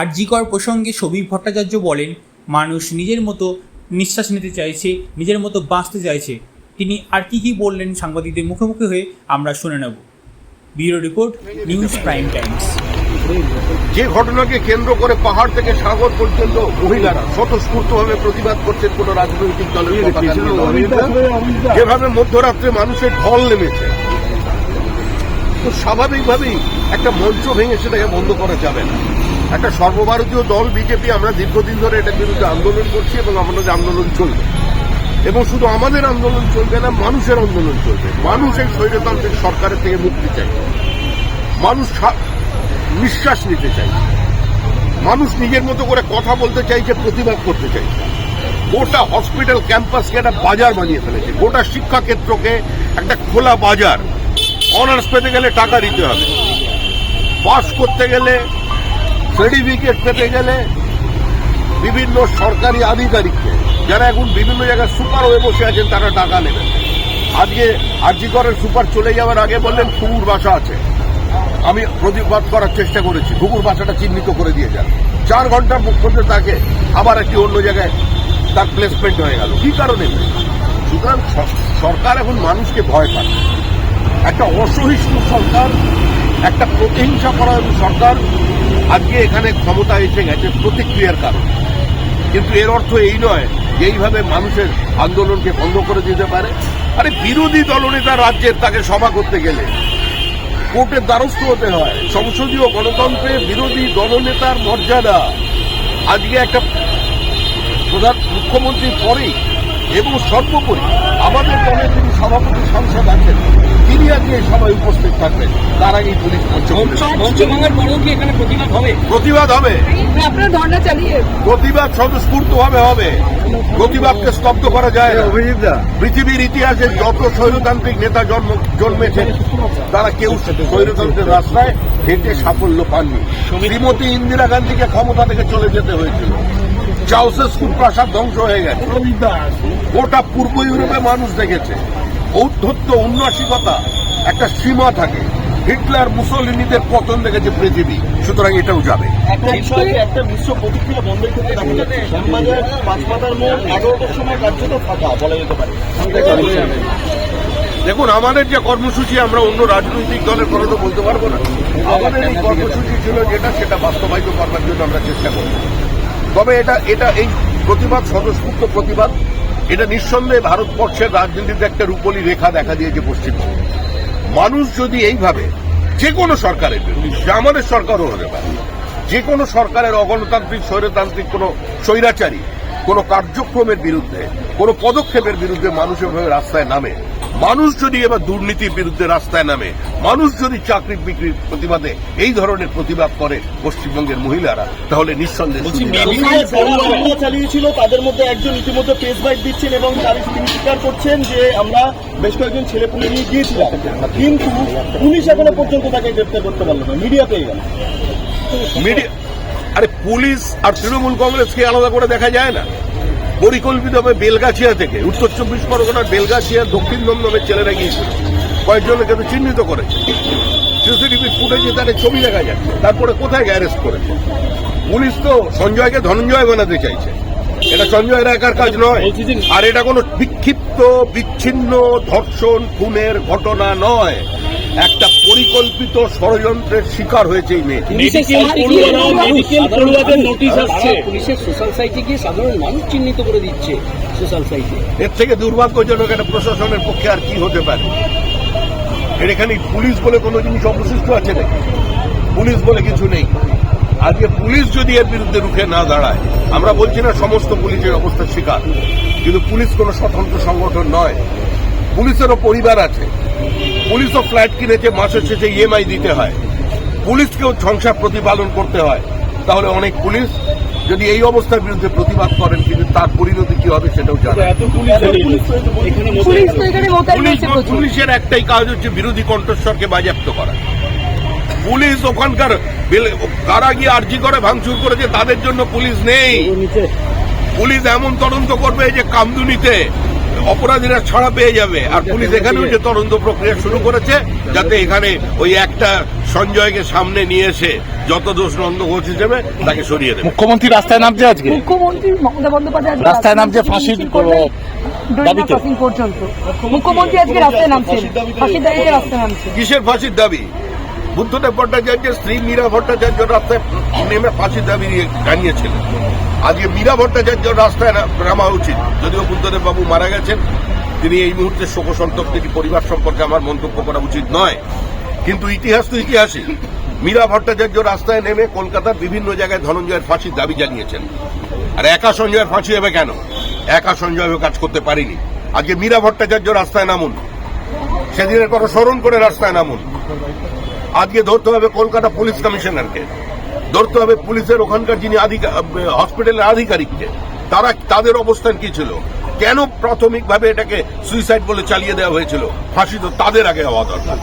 আরজিকর প্রসঙ্গে সবীর ভট্টাচার্য বলেন মানুষ নিজের মতো নিঃশ্বাস নিতে চাইছে নিজের মতো বাঁচতে চাইছে। তিনি আর কি কি বললেন সাংবাদিকদের মুখোমুখি হয়ে আমরা শুনে নেব। Bureau report news prime times. যে ঘটনাকে কেন্দ্র করে পাহাড় থেকে সাগর পর্যন্ত মহিলারা স্বতঃস্ফূর্তভাবে প্রতিবাদ করছেন কোন রাজনৈতিক দলের। যেভাবে মধ্যরাত্রে মানুষের ঢল নেমেছে। তো স্বাভাবিকভাবেই একটা মঞ্চ ভেঙে সেটাকে বন্ধ করা যাবে না। একটা সর্বভারতীয় দল, বিজেপি, আমরা দীর্ঘদিন ধরে এটার বিরুদ্ধে আন্দোলন করছি এবং আমাদের আন্দোলন চলবে। এবং শুধু আমাদের আন্দোলন চলবে না, মানুষের আন্দোলন চলবে। মানুষ এই স্বৈরতান্ত্রিক সরকারের থেকে মুক্তি চাই। মানুষ নিঃশ্বাস নিতে চাইছে মানুষ নিজের মতো করে কথা বলতে চাইছে, প্রতিবাদ করতে চাইছে। গোটা হসপিটাল ক্যাম্পাসকে একটা বাজার বানিয়ে ফেলেছে। গোটা শিক্ষা ক্ষেত্রকে একটা খোলা বাজার। অনার্স পেতে গেলে টাকা দিতে হবে। পাস করতে গেলে সার্টিফিকেট পেতে গেলে বিভিন্ন সরকারি আধিকারিককে, যারা এখন বিভিন্ন জায়গায় সুপার হয়ে বসে আছেন, তারা টাকা নেবেন। আজকে আরজিকরের সুপার চলে যাওয়ার আগে বললেন ফুকুর বাসা আছে। আমি প্রতিবাদ করার চেষ্টা করেছি ঘুঘুর বাসাটা চিহ্নিত করে দিয়ে যান। চার ঘণ্টার মধ্যে তাকে আবার একটি অন্য জায়গায় তার প্লেসমেন্ট হয়ে গেল। কি কারণে? সুতরাং সরকার এখন মানুষকে ভয় পায়। একটা অসহিষ্ণু সরকার, একটা প্রতিহিংসা করা সরকার আজকে এখানে ক্ষমতা এসে গেছে প্রতিক্রিয়ার কারণে। কিন্তু এর অর্থ এই নয় যে এইভাবে মানুষের আন্দোলনকে বন্ধ করে দিতে পারে। আরে বিরোধী দলনেতা রাজ্যের তাকে সভা করতে গেলে কোর্টের দ্বারস্থ হতে হয়। সংসদীয় গণতন্ত্রে বিরোধী দলনেতার মর্যাদা আজকে একটা প্রধান মুখ্যমন্ত্রীর পরেই এবং সর্বোপরি আমাদের দলের যিনি সভাপতি সাংসদ আছেন তিনি আজকে এই সভায় উপস্থিত থাকবেন। তার আগেই পুলিশ। পরেও কি এখানে প্রতিবাদ হবে? প্রতিবাদ হবে। আপনারা ধর্ণা চালিয়ে প্রতিবাদ স্বতঃস্ফূর্তভাবে হবে। প্রতিবাদকে স্তব্ধ করা যায় না। পৃথিবীর ইতিহাসে যত স্বৈরতান্ত্রিক নেতা জন্ম জন্মেছেন তারা কেউ স্বৈরতন্ত্রের রাস্তায় হেঁটে সাফল্য পাননি। শ্রীমতী ইন্দিরা গান্ধীকে ক্ষমতা থেকে চলে যেতে হয়েছিল। চাউসেস্কুর প্রাসাদ ধ্বংস হয়ে গেছে। গোটা পূর্ব ইউরোপে মানুষ দেখেছে। ঔদ্ধত্য উন্নাসিকতা একটা সীমা থাকে। হিটলার মুসলিনীদের পতন দেখেছে পৃথিবী। সুতরাং এটাও যাবে। একটা বিষয়ে একটা মিশ্র প্রতিক্রিয়া বন্ধের ক্ষেত্রে দেখা যাচ্ছে শ্যামবাজার পাঁচমাতার মোড় এগারোটার সময় কার্যত ফাঁকা বলা যেতে পারে। দেখুন আমাদের যে কর্মসূচি আমরা অন্য রাজনৈতিক দলের কথা তো বলতে পারব না। আমাদের এই কর্মসূচি ছিল যেটা সেটা বাস্তবায়িত করবার জন্য আমরা চেষ্টা করব। তবে এটা এটা এই প্রতিবাদ স্বতঃস্ফূর্ত প্রতিবাদ এটা নিঃসন্দেহে ভারতবর্ষের রাজনীতিতে একটা রূপলি রেখা দেখা দিয়েছে পশ্চিমবঙ্গে। মানুষ যদি এইভাবে যে কোনো সরকারের বিরুদ্ধে আমাদের সরকারও হতে পারে, যে কোনো সরকারের অগণতান্ত্রিক, স্বৈরতান্ত্রিক কোনো স্বৈরাচারী, কোনো কার্যক্রমের বিরুদ্ধে, কোনো পদক্ষেপের বিরুদ্ধে মানুষের এভাবে রাস্তায় নামে মানুষ যদি এবার দুর্নীতির বিরুদ্ধে রাস্তায় নামে মানুষ যদি চাকরি বিক্রির প্রতিবাদে এই ধরনের প্রতিবাদ করে পশ্চিমবঙ্গের মহিলারা তাহলে নিঃসন্দেহে চালিয়েছিল তাদের মধ্যে একজন ইতিমধ্যে প্রেস বাইট দিচ্ছেন এবং তার তিনি স্বীকার করছেন যে আমরা বেশ কয়েকজন ছেলে পুলে নিয়ে গিয়েছিলাম। কিন্তু পুলিশ এখনও পর্যন্ত তাকে গ্রেপ্তার করতে পারল না। মিডিয়া পেয়ে গেল মিডিয়া আরে পুলিশ আর তৃণমূল কংগ্রেসকে আলাদা করে দেখা যায় না। পরিকল্পিতভাবে বেলগাছিয়া থেকে, উত্তর চব্বিশ পরগনার বেলগাছিয়া দক্ষিণ দমদমের ছেলেরা গিয়েছিল। কয়েকজনকে তো চিহ্নিত করেছে। সিসিটিভি ফুটেজে তাদের ছবি দেখা যাচ্ছে। তারপরে কোথায় অ্যারেস্ট করেছে? পুলিশ তো সঞ্জয়কে ধনঞ্জয় বানাতে চাইছে। এটা সঞ্জয় একার কাজ নয়। আর এটা কোনো বিক্ষিপ্ত বিচ্ছিন্ন ধর্ষণ খুনের ঘটনা নয়। একটা পরিকল্পিত ষড়যন্ত্রের শিকার হয়েছে এই মেয়ে মেডিকেল পড়ুয়ারা মেডিকেল পড়ুয়াদের নোটিশ আসছে পুলিশের সোশ্যাল সাইটে গিয়ে সাধারণ মানুষ চিহ্নিত করে দিচ্ছে সোশ্যাল সাইটে এর থেকে দুর্ভাগ্যজনক একটা প্রশাসনের পক্ষে আর কি হতে পারে? এর এখানে পুলিশ বলে কোনো জিনিস অবশিষ্ট আছে নাকি? পুলিশ বলে কিছু নেই। আজকে পুলিশ যদি এর বিরুদ্ধে রুখে না দাঁড়ায় আমরা বলছি না সমস্ত পুলিশের অবস্থার শিকার কিন্তু পুলিশ কোনো স্বতন্ত্র সংগঠন নয়। পুলিশেরও পরিবার আছে। পুলিশও ফ্ল্যাট কিনেছে মাসের শেষে ইএমআই দিতে হয়। পুলিশকেও সংসার প্রতিপালন করতে হয়। তাহলে অনেক পুলিশ যদি এই অবস্থার বিরুদ্ধে প্রতিবাদ করেন কিন্তু তার পরিণতি কি হবে সেটাও জানা পুলিশের একটাই কাজ হচ্ছে বিরোধী কণ্ঠস্বরকে বাজেয়াপ্ত করা। পুলিশ ওখানকার কারা গিয়ে আর্জি করে ভাঙচুর করেছে তাদের জন্য পুলিশ নেই। পুলিশ এমন তদন্ত করবে যে কামদুনিতে অপরাধীরা ছাড়া পেয়ে যাবে। আর পুলিশ এখানেও যে তদন্ত প্রক্রিয়া শুরু করেছে যাতে এখানে ওই একটা সঞ্জয়কে সামনে নিয়ে এসে যত দোষ নন্দ ঘোষ হিসেবে তাকে সরিয়ে দেবে। মুখ্যমন্ত্রী রাস্তায় নামছে আজকে? মুখ্যমন্ত্রী মমতা বন্দ্যোপাধ্যায় রাস্তায় নামছে ফাঁসির মুখ্যমন্ত্রী আজকে রাস্তায় নামছেন। ফাঁসির দাঁড়িয়ে রাস্তায় নামছেন কিসের ফাঁসির দাবি? বুদ্ধদেব ভট্টাচার্যের স্ত্রী মীরা ভট্টাচার্য রাস্তায় নেমে ফাঁসির দাবি নিয়ে জানিয়েছিলেন। আজকে মীরা ভট্টাচার্য রাস্তায় নামা উচিত। যদিও বুদ্ধদেব বাবু মারা গেছেন, তিনি এই মুহূর্তে শোক সন্তপ্ত পরিবার সম্পর্কে আমার মন্তব্য করা উচিত নয়। কিন্তু ইতিহাস তো ইতিহাসই মীরা ভট্টাচার্য রাস্তায় নেমে কলকাতার বিভিন্ন জায়গায় ধনঞ্জয়ের ফাঁসির দাবি জানিয়েছেন। আর একা সঞ্জয়ের ফাঁসি হবে কেন? একা সঞ্জয় কাজ করতে পারিনি। আজকে মীরা ভট্টাচার্য রাস্তায় নামুন। সেদিনের কথা স্মরণ করে রাস্তায় নামুন। আজকে ধরতে হবে কলকাতা পুলিশ কমিশনারকে। ধরতে হবে পুলিশের ওখানকার যিনি হসপিটালের আধিকারিককে। তারা তাদের অবস্থান কি ছিল? কেন প্রাথমিকভাবে এটাকে সুইসাইড বলে চালিয়ে দেওয়া হয়েছিল? ফাঁসি তো তাদের আগে হওয়া দরকার।